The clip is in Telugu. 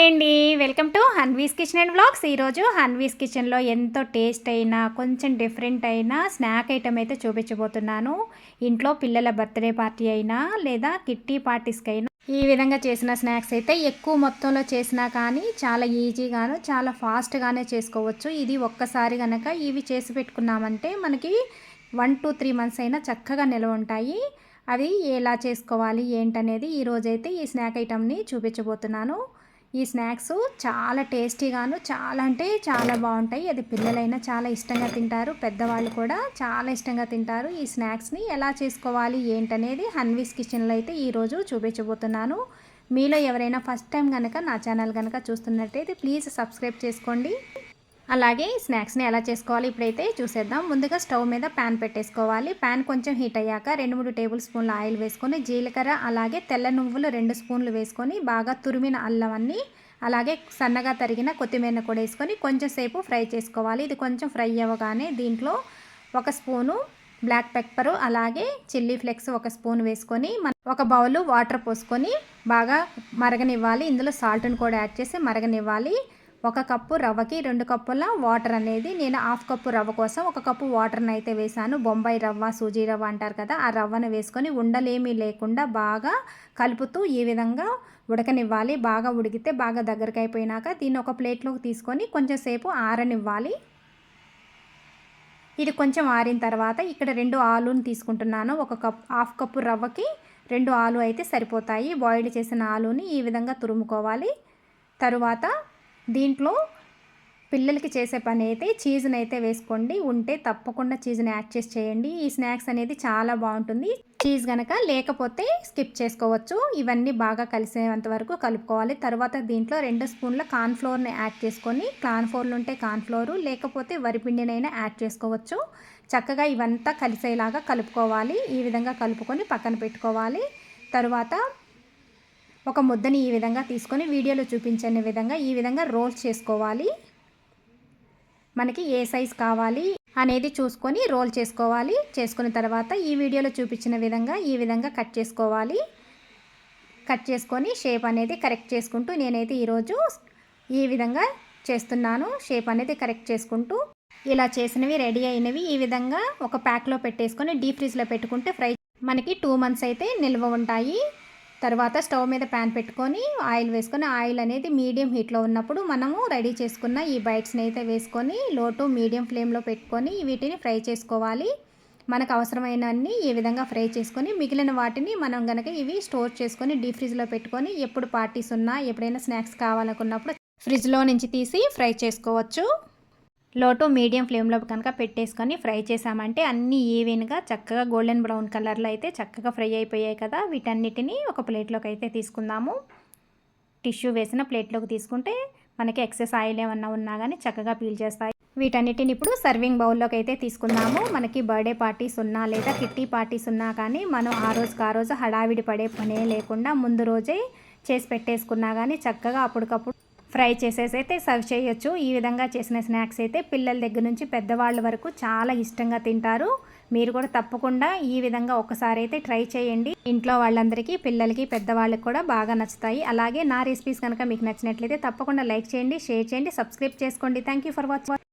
హాయ్ అండి. Welcome to Hanvi's kitchen and blogs ఈరోజు హన్వీస్ కిచెన్లో ఎంతో టేస్ట్ అయినా కొంచెం డిఫరెంట్ అయినా స్నాక్ ఐటమ్ అయితే చూపించబోతున్నాను. ఇంట్లో పిల్లల బర్త్డే పార్టీ అయినా లేదా కిట్టి పార్టీస్కి అయినా ఈ విధంగా చేసిన స్నాక్స్ అయితే ఎక్కువ మొత్తంలో చేసినా కానీ చాలా ఈజీగాను చాలా ఫాస్ట్గానే చేసుకోవచ్చు. ఇది ఒక్కసారి కనుక ఇవి చేసి పెట్టుకున్నామంటే మనకి వన్ టు త్రీ మంత్స్ అయినా చక్కగా నిల్వ ఉంటాయి. అవి ఎలా చేసుకోవాలి ఏంటనేది ఈరోజైతే ఈ స్నాక్ ఐటమ్ని చూపించబోతున్నాను. ఈ స్నాక్స్ చాలా టేస్టీగాను చాలా అంటే చాలా బాగుంటాయి. అది పిల్లలైనా చాలా ఇష్టంగా తింటారు. పెద్దవాళ్ళు కూడా చాలా ఇష్టంగా తింటారు ఈ స్నాక్స్ని. ఎలా చేసుకోవాలి ఏంటనేది హన్వీస్ కిచెన్లో అయితే ఈరోజు చూపించబోతున్నాను. మీలో ఎవరైనా ఫస్ట్ టైం కనుక నా ఛానల్ కనుక చూస్తున్నట్టయితే ప్లీజ్ సబ్స్క్రైబ్ చేసుకోండి. అలాగే స్నాక్స్ని ఎలా చేసుకోవాలి ఇప్పుడైతే చూసేద్దాం. ముందుగా స్టవ్ మీద ప్యాన్ పెట్టేసుకోవాలి. ప్యాన్ కొంచెం హీట్ అయ్యాక రెండు మూడు టేబుల్ స్పూన్ల ఆయిల్ వేసుకొని జీలకర్ర అలాగే తెల్ల నువ్వులు రెండు స్పూన్లు వేసుకొని బాగా తురిమిన అల్లం అన్ని అలాగే సన్నగా తరిగిన కొత్తిమీర కూడా వేసుకొని కొంచెం సేపు ఫ్రై చేసుకోవాలి. ఇది కొంచెం ఫ్రై అవ్వగానే దీంట్లో ఒక స్పూను బ్లాక్ పెప్పర్ అలాగే చిల్లీ ఫ్లెక్స్ ఒక స్పూన్ వేసుకొని ఒక బౌల్ వాటర్ పోసుకొని బాగా మరగనివ్వాలి. ఇందులో సాల్ట్ని కూడా యాడ్ చేసి మరగనివ్వాలి. ఒక కప్పు రవ్వకి రెండు కప్పుల వాటర్ అనేది నేను హాఫ్ కప్పు రవ్వ కోసం ఒక కప్పు వాటర్ని అయితే వేసాను. బొంబాయి రవ్వ సూజీ రవ్వ అంటారు కదా ఆ రవ్వను వేసుకొని ఉండలేమీ లేకుండా బాగా కలుపుతూ ఈ విధంగా ఉడకనివ్వాలి. బాగా ఉడికితే బాగా దగ్గరికి అయిపోయినాక దీన్ని ఒక ప్లేట్లోకి తీసుకొని కొంచెం సేపు ఆరనివ్వాలి. ఇది కొంచెం ఆరిన తర్వాత ఇక్కడ రెండు ఆలుని తీసుకుంటున్నాను. ఒక కప్ హాఫ్ కప్పు రవ్వకి రెండు ఆలు అయితే సరిపోతాయి. బాయిల్ చేసిన ఆలుని ఈ విధంగా తురుముకోవాలి. తరువాత దీంట్లో పిల్లలకి చేసే పని అయితే చీజ్ని అయితే వేసుకోండి. ఉంటే తప్పకుండా చీజ్ని యాడ్ చేసి చేయండి. ఈ స్నాక్స్ అనేది చాలా బాగుంటుంది. చీజ్ కనుక లేకపోతే స్కిప్ చేసుకోవచ్చు. ఇవన్నీ బాగా కలిసేంత వరకు కలుపుకోవాలి. తర్వాత దీంట్లో రెండు స్పూన్ల కార్న్ఫ్లోర్ని యాడ్ చేసుకొని కార్న్ఫ్లోర్లు ఉంటే కార్న్ఫ్లోరు లేకపోతే వరిపిండినైనా యాడ్ చేసుకోవచ్చు. చక్కగా ఇవంతా కలిసేలాగా కలుపుకోవాలి. ఈ విధంగా కలుపుకొని పక్కన పెట్టుకోవాలి. తర్వాత ఒక ముద్దని ఈ విధంగా తీసుకొని వీడియోలో చూపించని విధంగా ఈ విధంగా రోల్ చేసుకోవాలి. మనకి ఏ సైజ్ కావాలి అనేది చూసుకొని రోల్ చేసుకోవాలి. చేసుకున్న తర్వాత ఈ వీడియోలో చూపించిన విధంగా ఈ విధంగా కట్ చేసుకోవాలి. కట్ చేసుకొని షేప్ అనేది కరెక్ట్ చేసుకుంటూ నేనైతే ఈరోజు ఈ విధంగా చేస్తున్నాను. షేప్ అనేది కరెక్ట్ చేసుకుంటూ ఇలా చేసినవి రెడీ అయినవి ఈ విధంగా ఒక ప్యాక్లో పెట్టేసుకొని డీప్ ఫ్రిజ్లో పెట్టుకుంటే ఫ్రై మనకి టూ మంత్స్ అయితే నిల్వ ఉంటాయి. తర్వాత స్టవ్ మీద ప్యాన్ పెట్టుకొని ఆయిల్ వేసుకొని ఆయిల్ అనేది మీడియం హీట్లో ఉన్నప్పుడు మనము రెడీ చేసుకున్న ఈ బైట్స్ని అయితే వేసుకొని లో టు మీడియం ఫ్లేమ్లో పెట్టుకొని వీటిని ఫ్రై చేసుకోవాలి. మనకు అవసరమైన అన్ని ఈ విధంగా ఫ్రై చేసుకొని మిగిలిన వాటిని మనం కనుక ఇవి స్టోర్ చేసుకొని డీప్ ఫ్రిడ్జ్లో పెట్టుకొని ఎప్పుడు పార్టీస్ ఉన్నా ఎప్పుడైనా స్నాక్స్ కావాలనుకున్నప్పుడు ఫ్రిడ్జ్లో నుంచి తీసి ఫ్రై చేసుకోవచ్చు. లో టు మీడియం ఫ్లేమ్లో కనుక పెట్టేసుకొని ఫ్రై చేసామంటే అన్నీ ఈవెన్గా చక్కగా గోల్డెన్ బ్రౌన్ కలర్లో అయితే చక్కగా ఫ్రై అయిపోయాయి కదా. వీటన్నిటిని ఒక ప్లేట్లోకి అయితే తీసుకుందాము. టిష్యూ వేసిన ప్లేట్లోకి తీసుకుంటే మనకి ఎక్సెస్ ఆయిల్ ఏమన్నా ఉన్నా కానీ చక్కగా పీల్ చేస్తాయి. వీటన్నిటిని ఇప్పుడు సర్వింగ్ బౌల్లోకి అయితే తీసుకుందాము. మనకి బర్త్డే పార్టీస్ ఉన్నా లేదా కిట్టి పార్టీస్ ఉన్నా కానీ మనం ఆ రోజుకి ఆ రోజు హడావిడి పడే పనే లేకుండా ముందు రోజే చేసి పెట్టేసుకున్నా కానీ చక్కగా అప్పటికప్పుడు ఫ్రై చేసేసి అయితే సర్వ్ చేయొచ్చు. ఈ విధంగా చేసిన స్నాక్స్ అయితే పిల్లల దగ్గర నుంచి పెద్దవాళ్ళ వరకు చాలా ఇష్టంగా తింటారు. మీరు కూడా తప్పకుండా ఈ విధంగా ఒకసారి అయితే ట్రై చేయండి. ఇంట్లో వాళ్ళందరికీ పిల్లలకి పెద్దవాళ్ళకి కూడా బాగా నచ్చుతాయి. అలాగే నా రెసిపీస్ కనుక మీకు నచ్చినట్లయితే తప్పకుండా లైక్ చేయండి షేర్ చేయండి సబ్స్క్రైబ్ చేసుకోండి. Thank for watching